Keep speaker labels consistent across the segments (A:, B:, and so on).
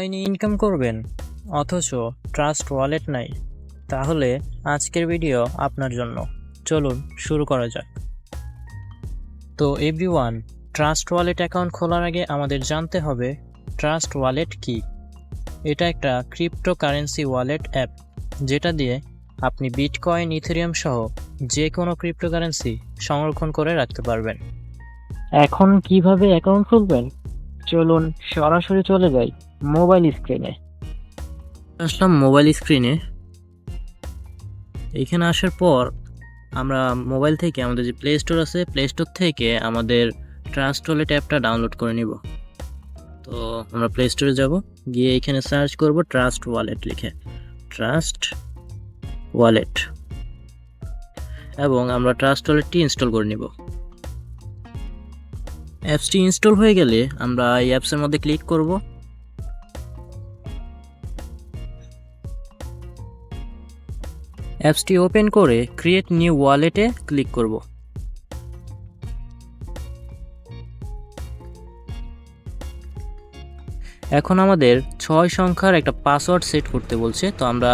A: অনলাইনে ইনকাম করবেন, অথচ ট্রাস্ট ওয়ালেট নাই। তাহলে আজকের ভিডিও আপনার জন্য। চলুন শুরু করা যাক। তো এভরিওয়ান, ট্রাস্ট ওয়ালেট অ্যাকাউন্ট খোলার আগে আমাদের জানতে হবে, ট্রাস্ট ওয়ালেট কি? এটা একটা ক্রিপ্টো কারেন্সি ওয়ালেট অ্যাপ, যেটা দিয়ে আপনি বিটকয়েন, ইথেরিয়াম সহ যে কোনো ক্রিপ্টোকারেন্সি সংরক্ষণ করে রাখতে পারবেন। এখন কীভাবে অ্যাকাউন্ট খুলবেন? চলুন সরাসরি চলে যাই মোবাইল স্ক্রিনে। আসলাম মোবাইল স্ক্রিনে। এখানে আসার পর আমরা মোবাইল থেকে আমাদের যে প্লে স্টোর আছে প্লে স্টোর থেকে আমাদের ট্রাস্ট ওয়ালেট অ্যাপটা ডাউনলোড করে নিব। তো আমরা প্লে স্টোরে যাব, গিয়ে এখানে সার্চ করব ট্রাস্ট ওয়ালেট লিখে। ট্রাস্ট ওয়ালেট এবং আমরা ট্রাস্ট ওয়ালেটটি ইনস্টল করে নিব। অ্যাপসটি ইনস্টল হয়ে গেলে আমরা এই অ্যাপসের মধ্যে ক্লিক করব। অ্যাপসটি ওপেন করে ক্রিয়েট নিউ ওয়ালেটে ক্লিক করব। এখন আমাদের ছয় সংখ্যার একটা পাসওয়ার্ড সেট করতে বলছে, তো আমরা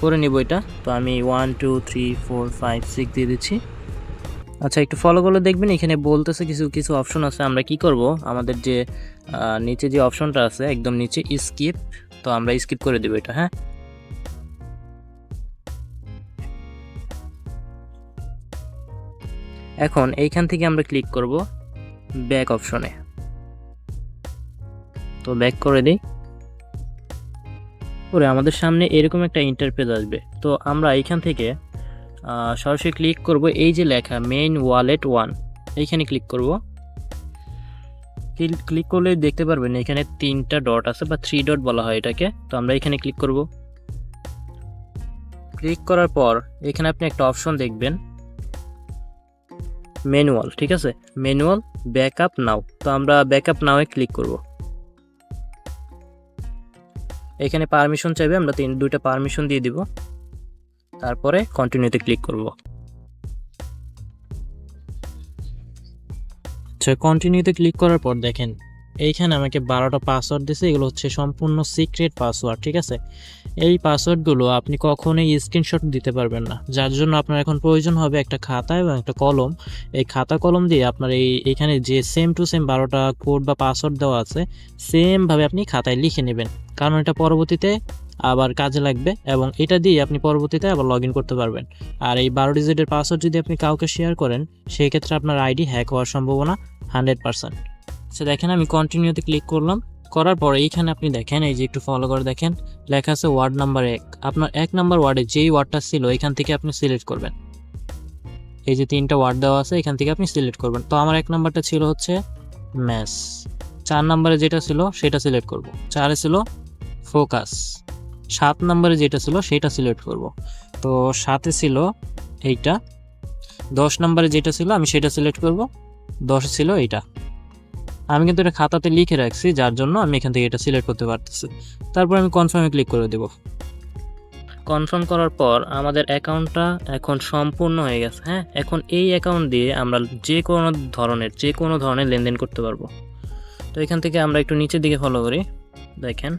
A: করে নিব এটা। তো আমি one two three four five six দিয়ে দিচ্ছি। আচ্ছা একটু ফলো করলে দেখবেন এখানে বলতেছে কিছু কিছু অপশন আছে। আমরা কি করব? আমাদের যে নিচে যে অপশনটা আছে, একদম নিচে স্কিপ তো আমরা স্কিপ করে দেবো এটা হ্যাঁ? এখন এইখান থেকে আমরা ক্লিক করব ব্যাক অপশনে তো ব্যাক করে দিই। পরে আমাদের সামনে এরকম একটা ইন্টারফেস আসবে। তো আমরা এইখান থেকে সরাসরি ক্লিক করব, এই যে লেখা মেইন ওয়ালেট ওয়ান এইখানে ক্লিক করব। ক্লিক করলে দেখতে পারবেন এখানে তিনটা ডট আছে বা থ্রি ডট বলা হয় এটাকে, তো আমরা এখানে ক্লিক করব। ক্লিক করার পর এখানে আপনি একটা অপশন দেখবেন ম্যানুয়াল ঠিক আছে? ম্যানুয়াল ব্যাকআপ নাও তো আমরা ব্যাকআপ নাওয়ে ক্লিক করব। এখানে পারমিশন চাইবে, আমরা তিন, দুইটা পারমিশন দিয়ে দিব। তারপরে কন্টিনিউতে ক্লিক করব। কন্টিনিউতে ক্লিক করার পর দেখেন, এইখানে আমাকে বারোটা পাসওয়ার্ড দিছে, এগুলো হচ্ছে সম্পূর্ণ সিক্রেট পাসওয়ার্ড ঠিক আছে? এই পাসওয়ার্ডগুলো আপনি কখনোই স্ক্রিনশট দিতে পারবেন না। যার জন্য আপনার এখন প্রয়োজন হবে একটা খাতা এবং একটা কলম। এই খাতা কলম দিয়ে আপনার এই, এখানে যে সেম টু সেম বারোটা কোড বা পাসওয়ার্ড দেওয়া আছে সেমভাবে আপনি খাতায় লিখে নেবেন। কারণ এটা পরবর্তীতে আবার কাজে লাগবে এবং এটা দিয়ে আপনি পরবর্তীতে আবার লগ করতে পারবেন। আর এই বারো ডিজিটের পাসওয়ার্ড যদি আপনি কাউকে শেয়ার করেন সেই ক্ষেত্রে আপনার আইডি হ্যাক হওয়ার সম্ভাবনা হান্ড্রেড পার্সেন্ট সে দেখেন আমি কন্টিনিউতে ক্লিক করলাম। করার পরে এইখানে আপনি দেখেন, এই যে একটু ফলো করে দেখেন, লেখা আছে ওয়ার্ড নাম্বার এক। আপনার এক নাম্বার ওয়ার্ডে যেই ওয়ার্ডটা ছিল, এখান থেকে আপনি সিলেক্ট করবেন। এই যে তিনটা ওয়ার্ড দেওয়া আছে, এখান থেকে আপনি সিলেক্ট করবেন। তো আমার এক নাম্বারটা ছিল হচ্ছে ম্যাস চার নাম্বারে যেটা ছিল, সেটা সিলেক্ট করব। চারে ছিল ফোকাস সাত নম্বরে যেটা ছিল, সেটা সিলেক্ট করব। তো সাতে ছিল এইটা, দশ নম্বরে যেটা ছিল, আমি সেটা সিলেক্ট করব। দশ ছিল এইটা। আমি কিন্তু এটা খাতাতে লিখে রাখছি, যার জন্য আমি এখান থেকে এটা সিলেক্ট করতে পারতেছি। তারপর আমি কনফার্মে ক্লিক করে দেব। কনফার্ম করার পর আমাদের অ্যাকাউন্টটা এখন সম্পূর্ণ হয়ে গেছে হ্যাঁ? এখন এই অ্যাকাউন্ট দিয়ে আমরা যে কোনো ধরনের, যে কোনো ধরনের লেনদেন করতে পারব। তো এখান থেকে আমরা একটু নিচের দিকে ফলো করি। দেখেন।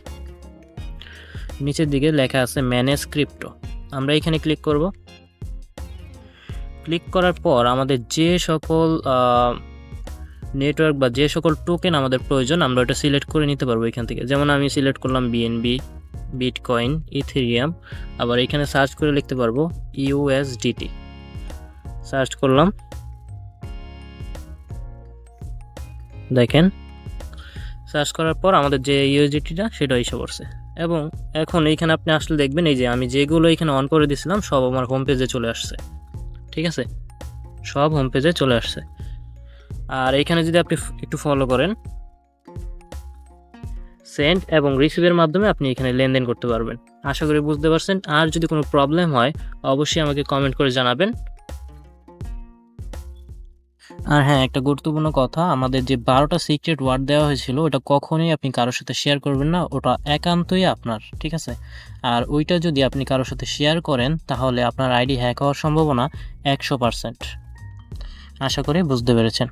A: নিচের দিকে লেখা আছে ম্যানেজ ক্রিপ্টো আমরা এখানে ক্লিক করব। ক্লিক করার পর আমাদের যে সকল নেটওয়ার্ক বা যে সকল টোকেন আমাদের প্রয়োজন, আমরা ওটা সিলেক্ট করে নিতে পারব এখান থেকে। যেমন আমি সিলেক্ট করলাম বিএনবি বিটকয়েন ইথেরিয়াম আবার এখানে সার্চ করে লিখতে পারব ইউএসডিটি সার্চ করলাম। দেখেন, সার্চ করার পর আমাদের যে ইউএসডিটিটা সেটা এসে পড়ছে। এবং এখন এইখানে আপনি আসলে দেখবেন এই যে আমি যেগুলো এখানে অন করে দিয়েছিলাম, সব আমার হোম পেজে চলে আসছে। ঠিক আছে? সব হোম পেজে চলে আসছে। আর এখানে যদি আপনি একটু ফলো করেন সেন্ড এবং রিসিভের মাধ্যমে আপনি এখানে লেনদেন করতে পারবেন। আশা করি বুঝতে পারছেন। আর যদি কোনো প্রবলেম হয়, অবশ্যই আমাকে কমেন্ট করে জানাবেন। আর হ্যাঁ একটা গুরুত্বপূর্ণ কথা, আমাদের যে বারোটা সিক্রেট ওয়ার্ড দেওয়া হয়েছিল, ওটা কখনোই আপনি কারোর সাথে শেয়ার করবেন না, ওটা একান্তই আপনার, ঠিক আছে? আর ওইটা যদি আপনি কারোর সাথে শেয়ার করেন, তাহলে আপনার আইডি হ্যাক হওয়ার সম্ভাবনা একশো পারসেন্ট আশা করি বুঝতে পেরেছেন।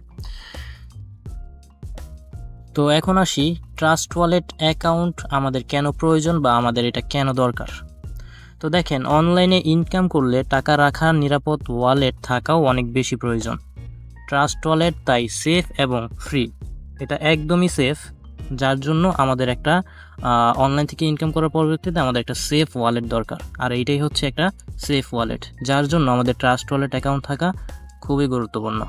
A: তো এখন আসি ট্রাস্ট ওয়ালেট অ্যাকাউন্ট আমাদের কেন প্রয়োজন বা আমাদের এটা কেন দরকার? তো দেখেন অনলাইনে ইনকাম করলে টাকা রাখার নিরাপদ ওয়ালেট থাকাও অনেক বেশি প্রয়োজন। ট্রাস্ট ওয়ালেট, তাই সেফ এবং ফ্রি। এটা একদমই সেফ, যার জন্য আমাদের একটা অনলাইন থেকে ইনকাম করার পরবর্তীতে আমাদের একটা সেফ ওয়ালেট দরকার। আর এইটাই হচ্ছে একটা সেফ ওয়ালেট, যার জন্য আমাদের ট্রাস্ট ওয়ালেট অ্যাকাউন্ট থাকা খুবই গুরুত্বপূর্ণ।